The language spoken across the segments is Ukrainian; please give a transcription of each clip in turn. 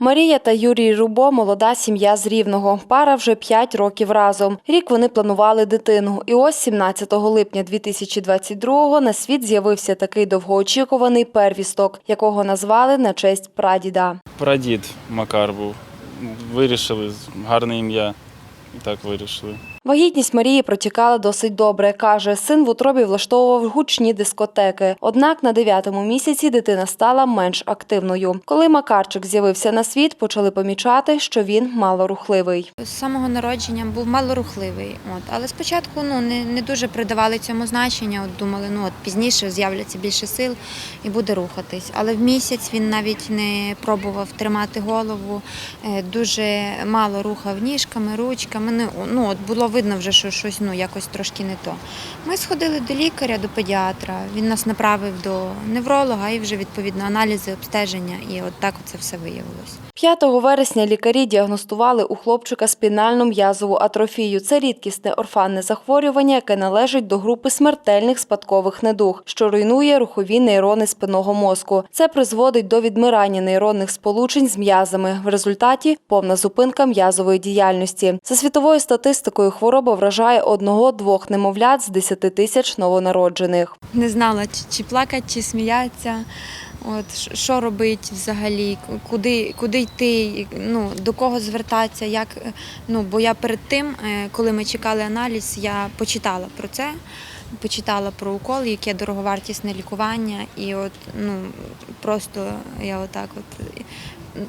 Марія та Юрій Рубо – молода сім'я з Рівного. Пара вже 5 років разом. Рік вони планували дитину. І ось 17 липня 2022-го на світ з'явився такий довгоочікуваний первісток, якого назвали на честь прадіда. Прадід Макар був. Вирішили гарне ім'я. І так вирішили. Вагітність Марії протікала досить добре. Каже, син в утробі влаштовував гучні дискотеки. Однак на дев'ятому місяці дитина стала менш активною. Коли Макарчик з'явився на світ, почали помічати, що він малорухливий. З самого народження був малорухливий. От. Але спочатку ну, не, не дуже придавали цьому значення. От, думали, ну от пізніше з'являться більше сил і буде рухатись. Але в місяць він навіть не пробував тримати голову, е, дуже мало рухав ніжками, ручками. Ну, ну, от було видно вже, що щось ну, якось трошки не то. Ми сходили до лікаря, до педіатра. Він нас направив до невролога і вже відповідно аналізи, обстеження. І от так це все виявилось. 5 вересня лікарі діагностували у хлопчика спінальну м'язову атрофію. Це рідкісне орфанне захворювання, яке належить до групи смертельних спадкових недуг, що руйнує рухові нейрони спинного мозку. Це призводить до відмирання нейронних сполучень з м'язами. В результаті повна зупинка м'язової діяльності. За світовою статистикою хвороба вражає одного-двох немовлят з 10 тисяч новонароджених. не знала, чи, плакати, чи сміятися. От що робити взагалі, куди, куди йти, ну до кого звертатися, як ну бо я перед тим, е, коли ми чекали аналіз, я почитала про це, почитала про укол, яке дороговартісне лікування, і от ну просто я отак от.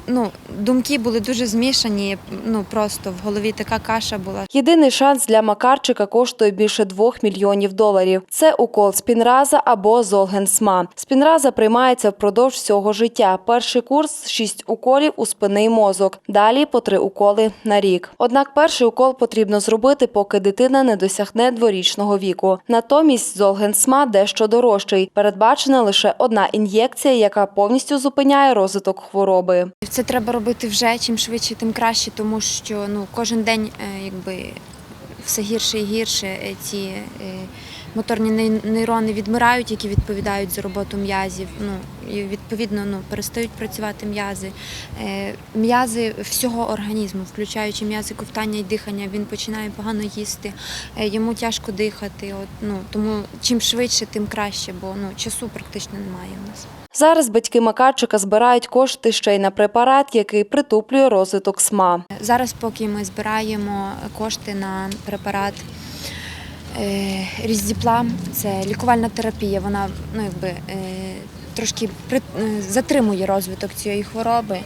Ну, думки були дуже змішані. Ну просто в голові така каша була. Єдиний шанс для Макарчика коштує більше 2 мільйонів доларів. Це укол спінраза або золгенсма. Спінраза приймається впродовж всього життя. Перший курс – 6 уколів у спинний мозок. Далі по 3 уколи на рік. Однак перший укол потрібно зробити, поки дитина не досягне дворічного віку. Натомість золгенсма дещо дорожчий. Передбачена лише одна ін'єкція, яка повністю зупиняє розвиток хвороби. Це треба робити вже чим швидше, тим краще, тому що ну кожен день е, якби все гірше і гірше е, ці е, моторні нейрони відмирають, які відповідають за роботу м'язів. Ну і відповідно ну перестають працювати м'язи. Е, М'язи всього організму, включаючи м'язи ковтання і дихання, він починає погано їсти, е, йому тяжко дихати. От ну тому чим швидше, тим краще, бо ну часу практично немає у нас. Зараз батьки Макарчика збирають кошти ще й на препарат, який притуплює розвиток СМА. Зараз, поки ми збираємо кошти на препарат е, Різдіплам, це лікувальна терапія. Вона ну, якби, е, трошки при, е, затримує розвиток цієї хвороби,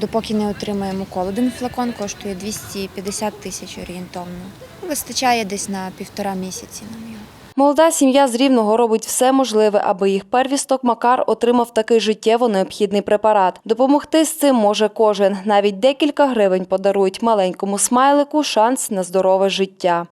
допоки не отримаємо укол. Один флакон коштує 250 тисяч орієнтовно. Вистачає десь на півтора місяці нам його. Молода сім'я з Рівного робить все можливе, аби їх первісток Макар отримав такий життєво необхідний препарат. Допомогти з цим може кожен. Навіть декілька гривень подарують маленькому смайлику шанс на здорове життя.